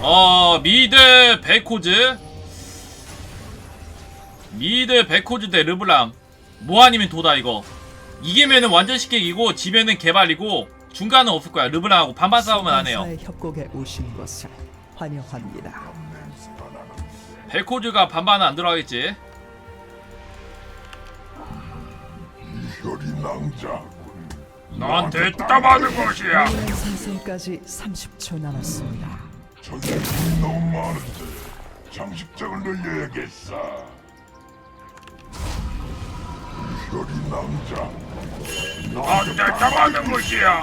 어 미드 베코즈. 미드 베코즈 대 르블랑. 뭐 아니면 도다 이거. 이기면은 완전 쉽게 이기고 지면은 개발이고 중간은 없을 거야. 르블랑하고 반반 싸움은 안 해요. 협곡에 오신 것을 환영합니다. 베코즈가 반반은 안 들어가겠지. 혈이 낭자 너한테 따마는 것이야. 오랜 생성까지 30초 남았습니다. 전쟁이 너무 많은데 장식장을 늘려야겠어. 혈이 낭자 너한테 따마는 것이야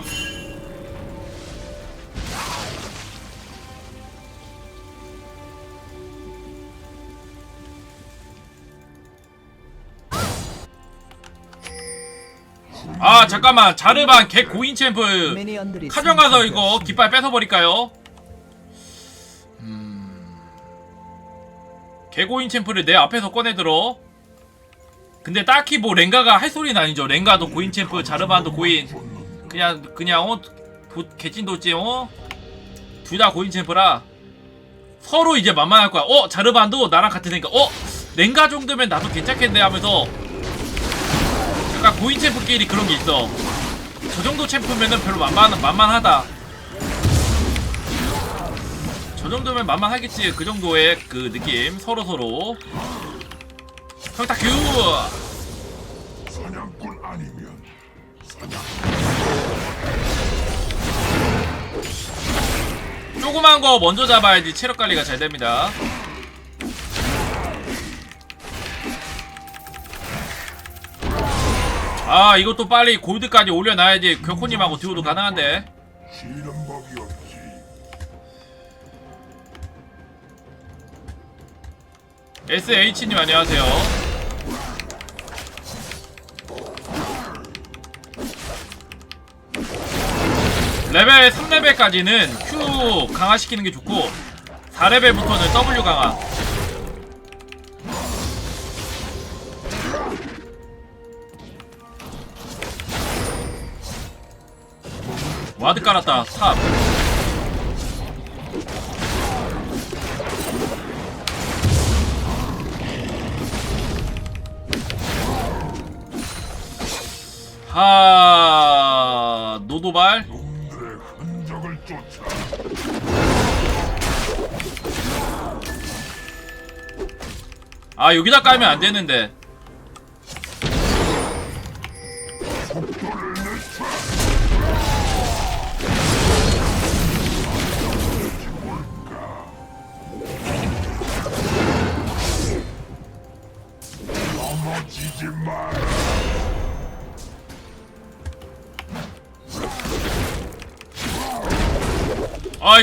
아 잠깐만. 자르반 개 고인 챔프. 카정 가서 이거. 깃발 뺏어버릴까요? 음... 개고인 챔프를 내 앞에서 꺼내들어. 근데 딱히 뭐 랭가가 할 소리는 아니죠. 랭가도 고인 챔프 자르반도 고인. 그냥 그냥 어 도, 개찐도찌 어? 둘 다 고인 챔프라. 서로 이제 만만할 거야. 어 자르반도 나랑 같으니까. 어 랭가 정도면 나도 괜찮겠네 하면서 약간 고인 챔프끼리 그런 게 있어 저 정도 챔프면은 별로 만만 만만하다. 저 정도면 만만하겠지. 그 정도의 그 느낌 서로 서로. 평타 큐. 사냥꾼 아니면 사냥 조그만 거 먼저 잡아야지 체력 관리가 잘 됩니다. 아 이것도 빨리 골드까지 올려놔야지 격코님하고 듀오도 가능한데. SH님 안녕하세요. 레벨 3레벨까지는 Q 강화시키는 게 좋고 4레벨부터는 W 강화 와드 깔았다. 탑. 하 노도발. 아 여기다 깔면 안 되는데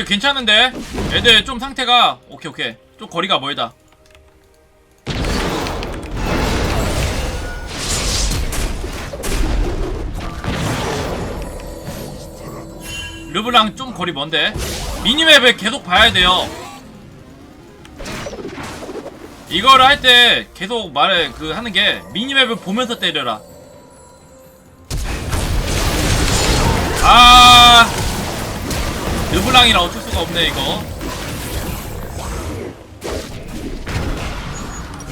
이거 괜찮은데? 애들 좀 상태가 오케이 오케이. 좀 거리가 멀다. 르블랑 좀 거리 먼데? 미니맵을 계속 봐야 돼요. 이거를 할때 계속 말을 그 하는 게 미니맵을 보면서 때려라. 아 르블랑이라 어쩔 수가 없네 이거.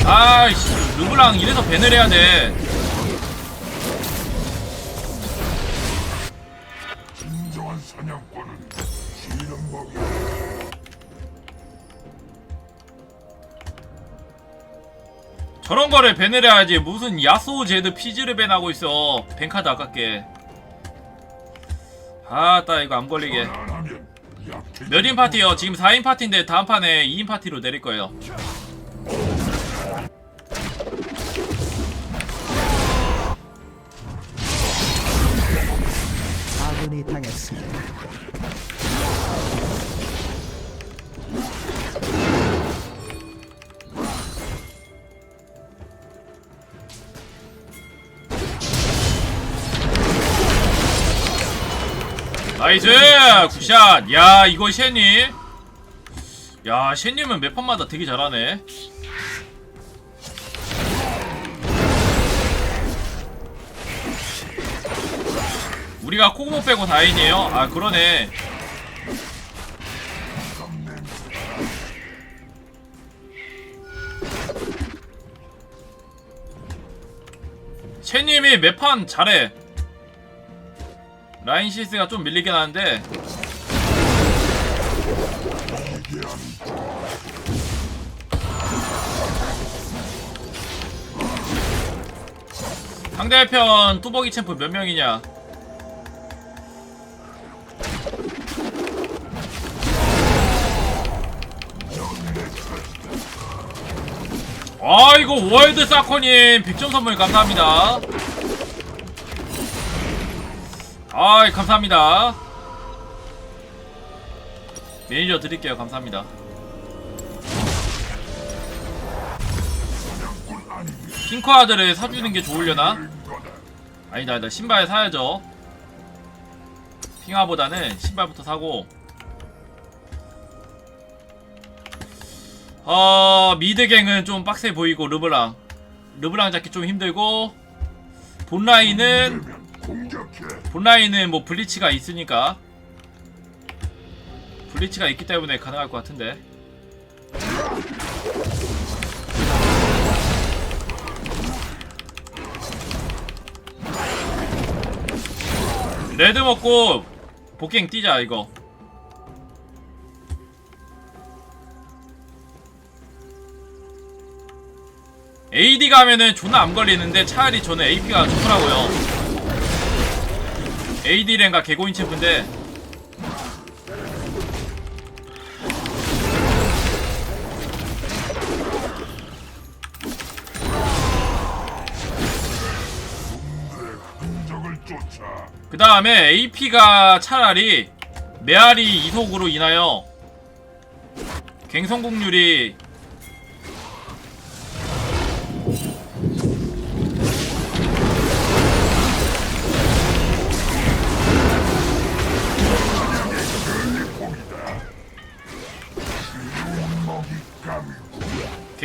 아이씨 르블랑 이래서 밴을 해야 돼. 저런 거를 밴을 해야지 무슨 야스오 제드 피즈를 밴하고 있어. 밴카드 아깝게. 아따 이거 안 걸리게 몇 인 파티요? 지금 4인 파티인데 다음 판에 2인 파티로 내릴 거예요 아군이 당했습니다. 나이스! 굿샷! 야 이거 셰니 야 셰님은 매판마다 되게 잘하네. 우리가 코그모 빼고 다행이에요. 아 그러네. 채님이 매판 잘해? 라인 시스가 좀 밀리긴 하는데. 상대편 뚜벅이 챔프 몇 명이냐? 아이고 월드 사커님 백점 선물 감사합니다 아이 감사합니다. 매니저 드릴게요. 감사합니다. 핑크아들을 사주는 게 좋으려나? 아니다 아니다. 신발 사야죠. 핑화보다는 신발부터 사고. 어 미드갱은 좀 빡세 보이고 르브랑. 르브랑 잡기 좀 힘들고 본라인은. 본라인은 뭐 블리치가 있으니까 블리치가 있기 때문에 가능할 것 같은데. 레드 먹고 복갱 뛰자 이거. AD 가면은 존나 안 걸리는데 차라리 저는 AP가 좋더라고요 AD 랭가 개고인 챔프인데. 그 다음에 AP가 차라리 메아리 이속으로 인하여 갱성공률이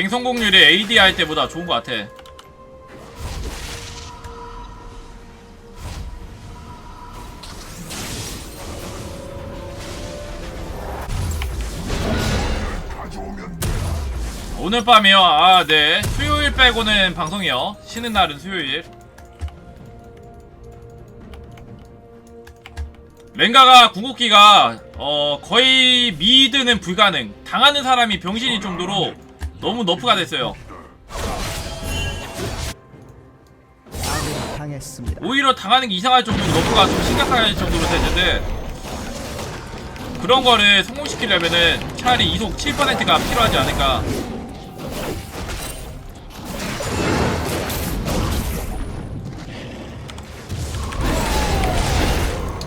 갱성공률이 AD 할 때보다 좋은 것 같아. 오늘 밤이요. 아 네. 수요일 빼고는 방송이요. 쉬는 날은 수요일. 랭가가 궁극기가 어 거의 미드는 불가능. 당하는 사람이 병신일 정도로 너무 너프가 됐어요. 오히려 당하는 게 이상할 정도로 너프가 좀 심각할 정도로 됐는데 그런 거를 성공시키려면은 차라리 이속 7%가 필요하지 않을까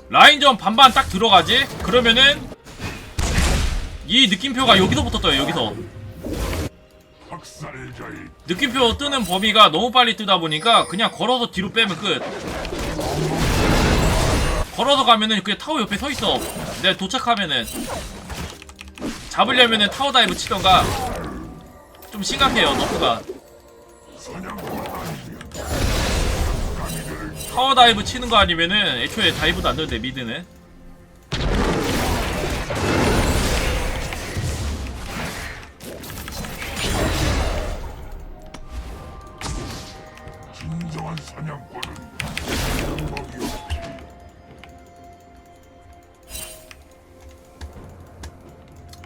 라인전 반반 딱 들어가지? 그러면은 이 느낌표가 여기서부터 떠요 여기서 느낌표 뜨는 범위가 너무 빨리 뜨다 보니까 그냥 걸어서 뒤로 빼면 끝. 걸어서 가면은 그냥 타워 옆에 서 있어. 내가 도착하면은 잡으려면은 타워 다이브 치던가 좀 심각해요 너프가. 타워 다이브 치는 거 아니면은 애초에 다이브도 안 되는데 미드는. 사냥꾼은 먹이 없지.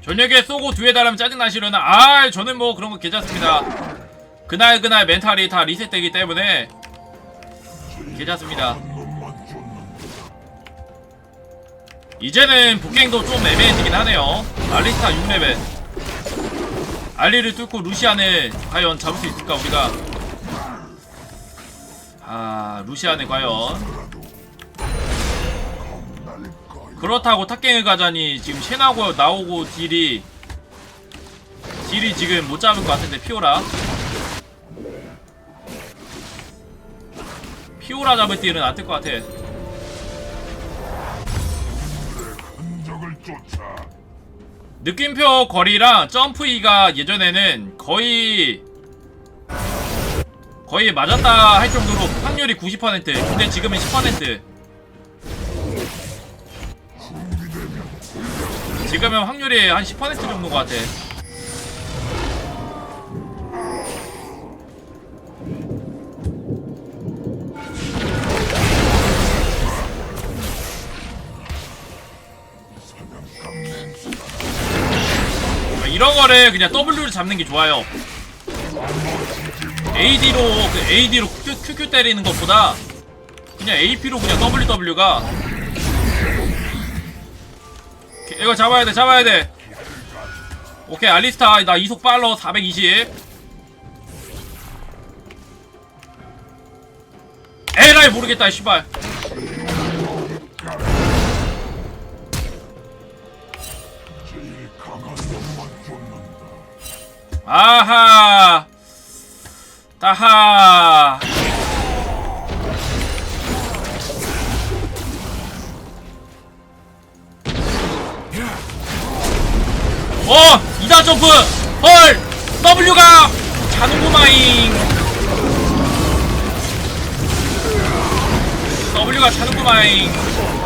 저녁에 쏘고 뒤에 달하면 짜증나시려나? 아, 저는 뭐 그런 거 괜찮습니다. 그날 그날 멘탈이 다 리셋되기 때문에 괜찮습니다. 이제는 북갱도 좀 애매해지긴 하네요. 알리스타 6레벨. 알리를 뚫고 루시안을 과연 잡을 수 있을까 우리가? 아 루시안을 과연. 그렇다고 탑갱을 가자니 지금 쉔하고 나오고 딜이 딜이 지금 못 잡을 것 같은데 피오라 피오라 잡을 딜은 안뜰것 같아. 느낌표 거리랑 점프이가 예전에는 거의 거의 맞았다 할 정도로 확률이 90% 근데 지금은 10% 지금은 확률이 한 10% 정도 같아. 아, 이런 거를 그냥 W를 잡는 게 좋아요. AD로 그 AD로 QQ, QQ 때리는 것보다 그냥 AP로 그냥 WW가 이거 잡아야 돼 잡아야 돼. 오케이 알리스타 나 이속 빨러 420 에라이 모르겠다 씨발. 아하 따하 어! 2단 점프! 헐! W가 자는구마잉 W가 자는구마잉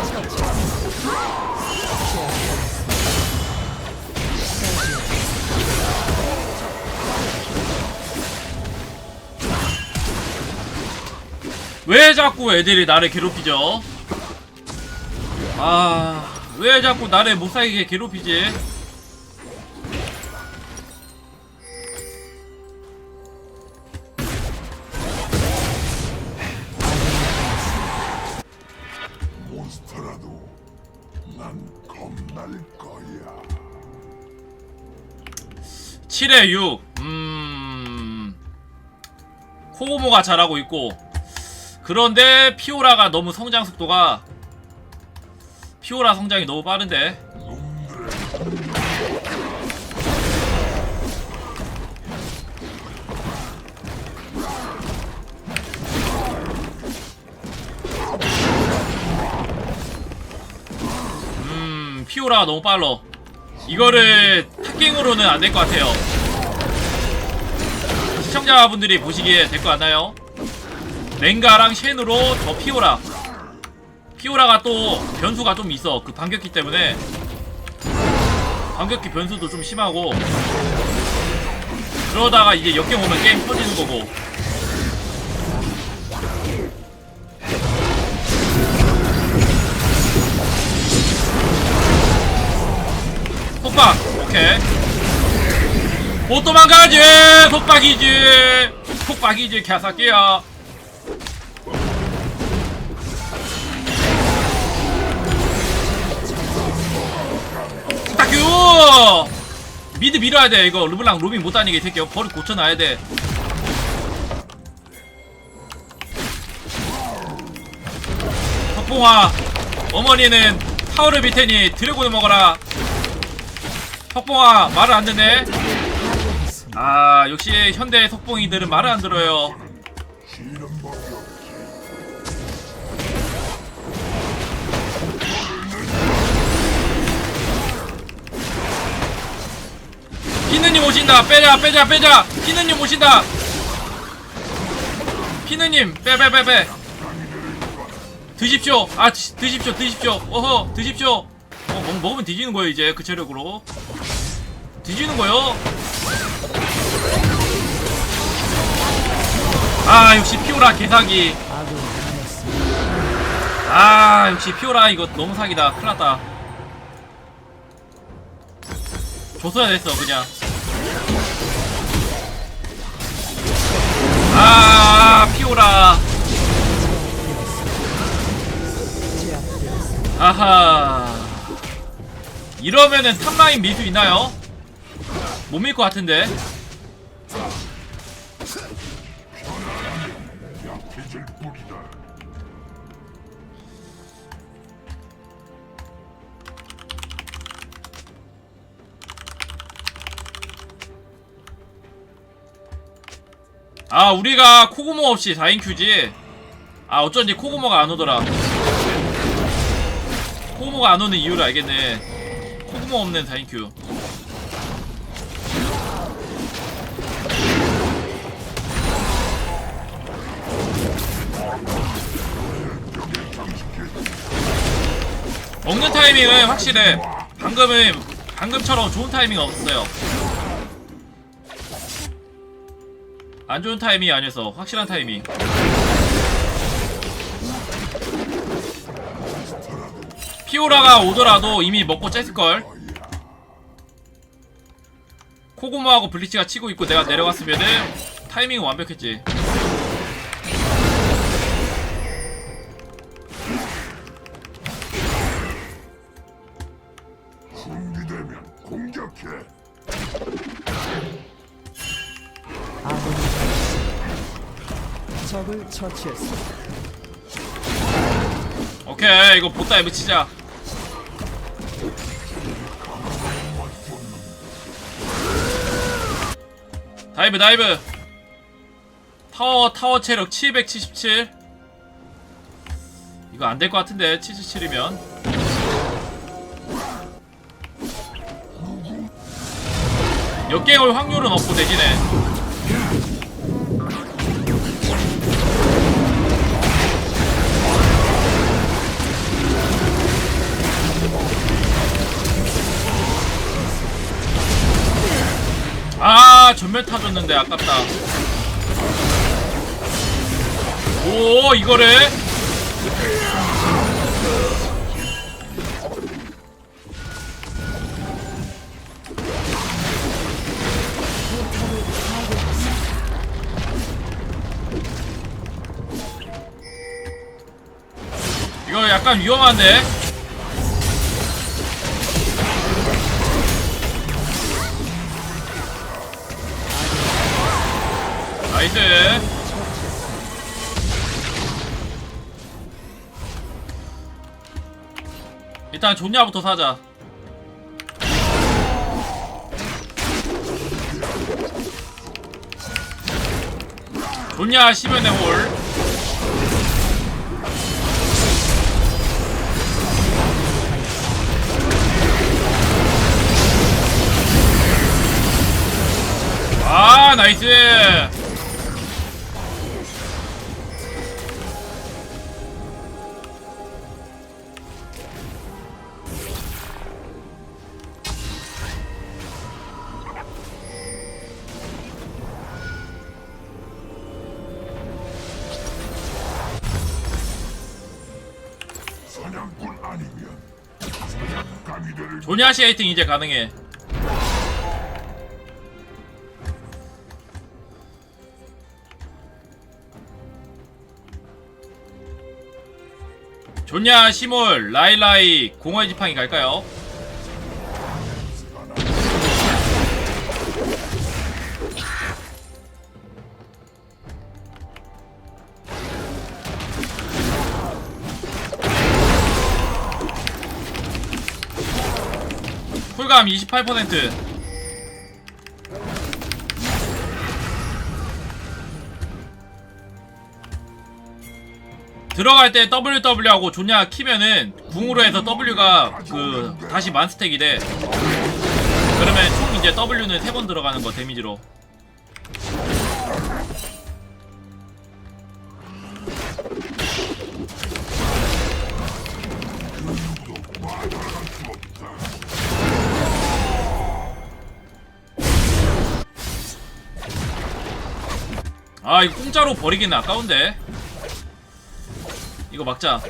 왜 자꾸 애들이 나를 괴롭히죠? 아, 왜 자꾸 나를 못 살게 괴롭히지? 몬스터라도 난 겁날 거야. 7에 6. 음. 코고모가 잘하고 있고. 그런데 피오라가 너무 성장 속도가 피오라 성장이 너무 빠른데. 음, 피오라가 너무 빨라. 이거를 탑갱으로는 안 될 것 같아요. 시청자분들이 보시기에 될 것 같나요? 랭가랑 쉔으로 저 피오라. 피오라가 또 변수가 좀 있어. 그 반격기 때문에. 반격기 변수도 좀 심하고. 그러다가 이제 역경 오면 게임 터지는 거고. 속박 오케이 못 도망가지 속박이지 속박이지 개새끼야 미드 밀어야 돼 이거. 르블랑 로빈 못 다니게 이 새끼. 버릇 고쳐놔야 돼. 석봉아 어머니는 타워를 빌 테니 드래곤을 먹어라. 석봉아 말을 안 듣네? 아 역시 현대 석봉이들은 말을 안 들어요 피느님 오신다. 빼자 빼자 빼자. 피느님 오신다. 피느님 빼 빼 빼빼. 드십시오. 아 드, 드십시오 드십시오. 어허 드십시오. 어 먹, 먹으면 뒤지는 거예요 이제 그 체력으로. 뒤지는 거요? 아 역시 피오라 개사기. 아 역시 피오라 이거 너무 사기다. 큰일났다. 줬어야 됐어 그냥 아 피오라. 아하 이러면은 탑라인 밀수 있나요? 못 밀 것 같은데 아 우리가 코고모 없이 4인 큐지. 아 어쩐지 코고모가 안 오더라. 코고모가 안 오는 이유를 알겠네. 코고모 없는 4인 큐. 먹는 타이밍은 확실해. 방금은 방금처럼 좋은 타이밍 없었어요 안 좋은 타이밍이 아니어서 확실한 타이밍. 피오라가 오더라도 이미 먹고 쬐을걸. 코고모하고 블리치가 치고 있고 내가 내려갔으면은 타이밍은 완벽했지. 준비되면 공격해. 아군이 당했습니다. 적을 처치했습니다. 오케이 이거 보따에 치자. 다이브 다이브. 타워 타워 체력 777. 이거 안 될 것 같은데 77이면. 역갱 올 확률은 없고 대신에 전멸 타줬는데 아깝다. 오 이거를 이거 약간 위험한데 일단 존냐부터 사자. 존냐 10연의 홀. 아 나이스 조냐 시 에이팅 이제 가능해 조냐 시몰 라일라이 공허의 지팡이 갈까요? 쿨감 28% 들어갈 때 WW 하고 존냐 키면은 궁으로 해서 W가 그 다시 만스택이 돼. 그러면 총 이제 W는 세번 들어가는 거 데미지로 아 이거 공짜로 버리기는 아까운데. 이거 막자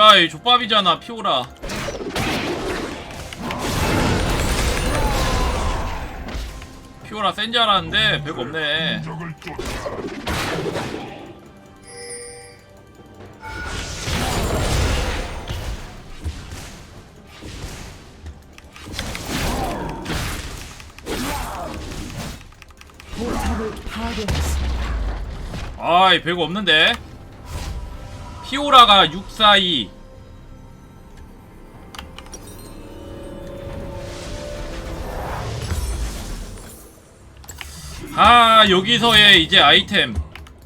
뭐야 이 족밥이잖아 피오라 피오라 센 줄 알았는데 별거 없네. 아이 별거 없는데 피오라가 642 아 여기서의 이제 아이템.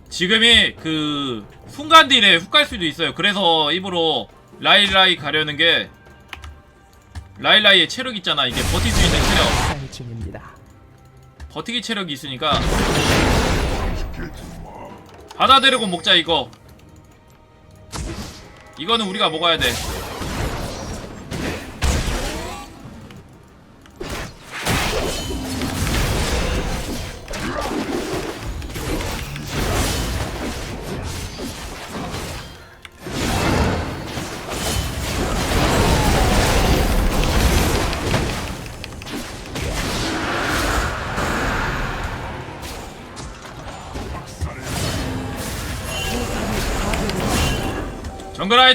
지금이 그 순간 딜에 훅 갈 수도 있어요. 그래서 입으로 라일라이 가려는 게 라일라이의 체력 있잖아. 이게 버틸 수 있는 체력. 버티기 체력이 있으니까. 데리고 먹자 이거 이거는 우리가 먹어야 돼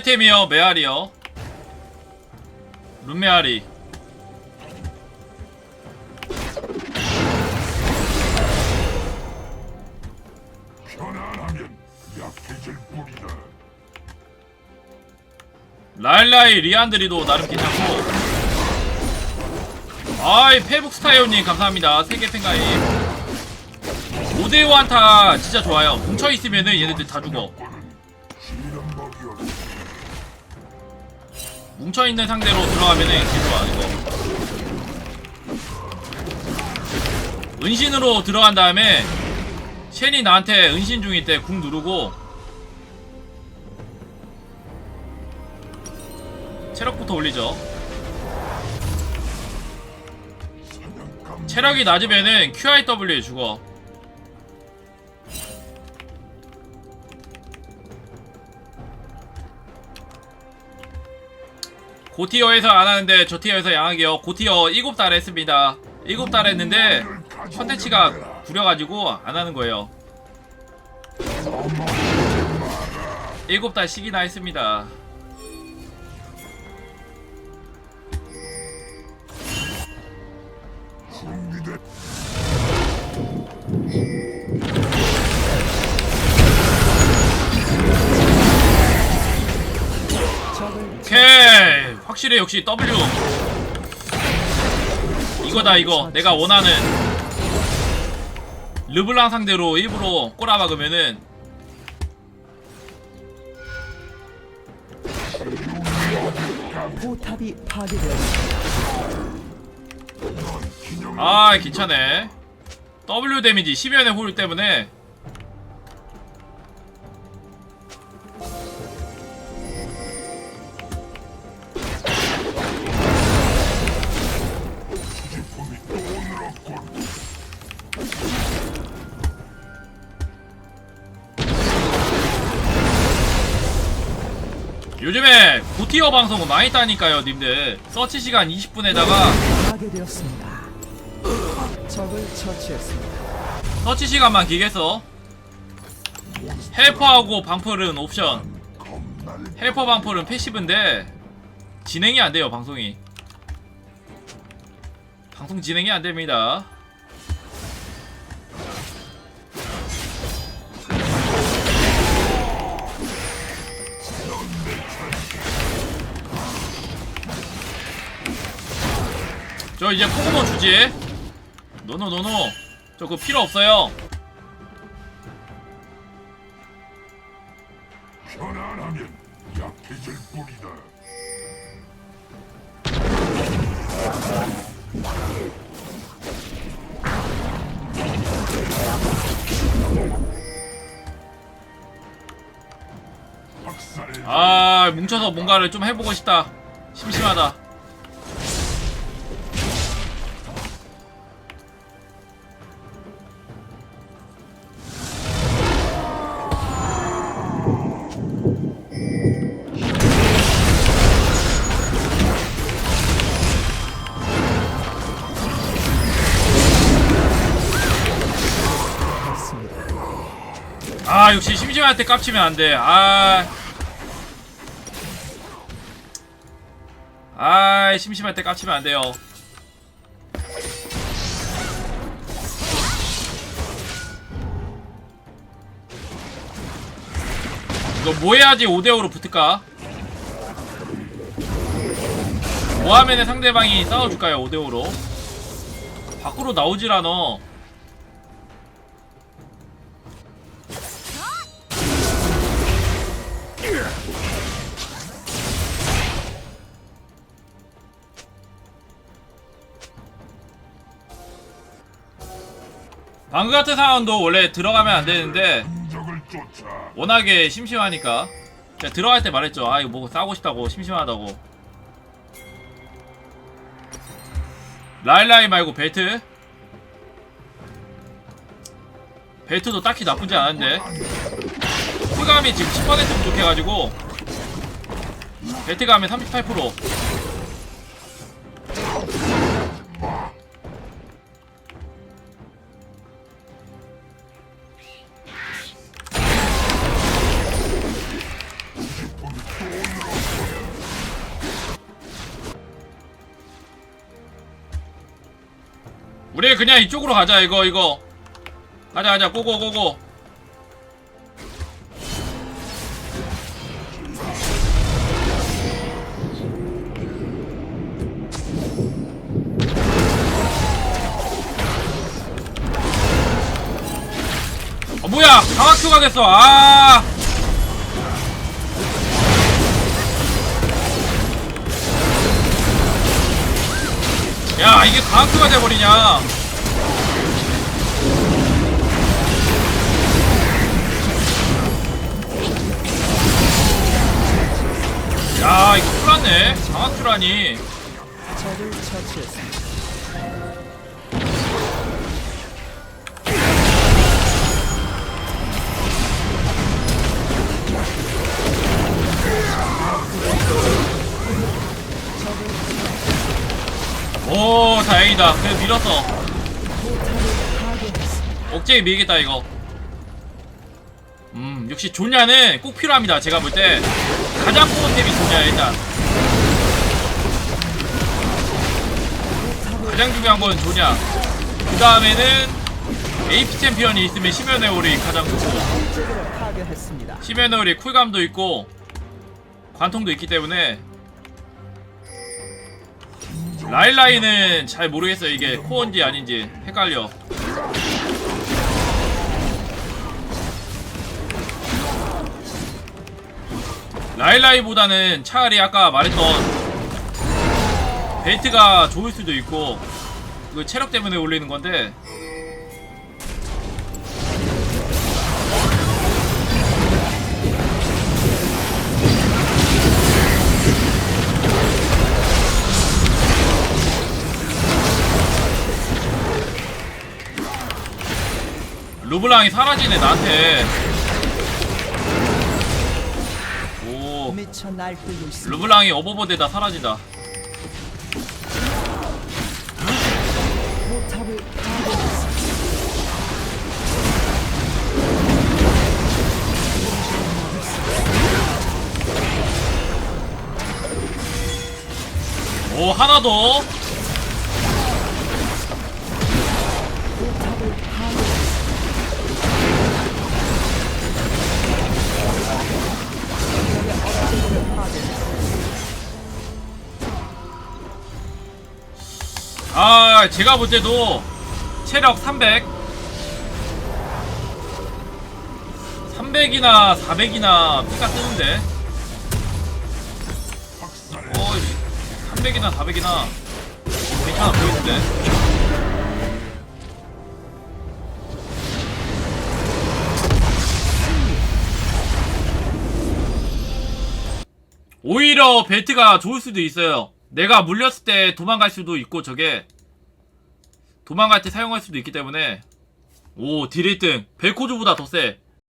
아이템이요? 메아리요 뿐이다. 라일라이 리안드리도 나름 괜찮고. 아이 페북 스타이오님 감사합니다. 세계 팬가입 5대5 한타 진짜 좋아요. 뭉쳐있으면은 얘네들 다 죽어 뭉쳐있는 상대로 들어가면은 개 좋아 이거 은신으로 들어간 다음에 쉔이 나한테 은신 중일 때 궁 누르고 체력부터 올리죠. 체력이 낮으면은 QIW에 죽어 고티어에서 안 하는데 저 티어에서 양하게요. 고티어 7달 했습니다. 7달 했는데 컨텐츠가 구려가지고 안 하는 거예요. 7달씩이나 했습니다 확실히 역시 W. 이거다 이거. 내가 원하는 르블랑 상대로 일부러 꼬라 박으면은. 포탑이 파괴되었습니다. 아 괜찮네. W 데미지 10연의 홀 때문에 고티어 방송은 많이 따니까요 님들. 서치 시간 20분에다가 파괴되었습니다. 적을 처치했습니다. 서치 시간만 길겠어? 헬퍼하고 방풀은 옵션. 헬퍼 방풀은 패시브인데 진행이 안 돼요 방송이. 방송 진행이 안 됩니다 저 이제 포그몬 주지 노노노노 저 그거 필요 없어요 편안하면 약해질 뿐이다. 아 뭉쳐서 뭔가를 좀 해보고 싶다 심심하다. 아 역시 심심할 때 깝치면 안돼 아 아, 심심할 때 깝치면 안 돼요. 이거 뭐 해야지 5대5로 붙을까? 뭐 하면 상대방이 싸워줄까요, 5대5로? 밖으로 나오질 않아. 방금 같은 상황도 원래 들어가면 안 되는데 워낙에 심심하니까. 제가 들어갈 때 말했죠. 아 이거 뭐 싸고 싶다고 심심하다고. 라일라이 말고 벨트? 벨트도 딱히 나쁘지 않은데. 쿨감이 지금 10% 부족해가지고. 벨트감이 38% 그냥 이쪽으로 가자 이거 이거. 가자 가자 고고 고고. 어 뭐야? 강학교가 됐어. 아. 야 이게 강학교가 돼버리냐 큰일났네 강학교라니. 적을 처치했습니다. 오 다행이다. 그래 밀었어. 억제기 밀겠다 이거. 음 역시 조냐는 꼭 필요합니다 제가 볼 때. 가장 좋은 템이 조냐 일단 가장 중요한 건 조냐. 그 다음에는 AP 챔피언이 있으면 시메네올이 가장 좋고. 시메네올이 쿨감도 있고 관통도 있기 때문에 라일라이는 잘 모르겠어요. 이게 코어인지 아닌지 헷갈려. 라일라이보다는 차라리 아까 말했던 벨트가 좋을 수도 있고 그 체력 때문에 올리는 건데. 르블랑이 사라지네 나한테. 오. 르블랑이 어버버데다 사라지다 오 하나 더 아 제가 볼 때도 체력 300 300이나 400이나 피가 뜨는데. 어 300이나 400이나 괜찮아 보이는데? 오히려 벨트가 좋을 수도 있어요 내가 물렸을 때 도망갈 수도 있고 저게 도망갈 때 사용할 수도 있기 때문에 오 딜 1등. 벨코즈보다 더세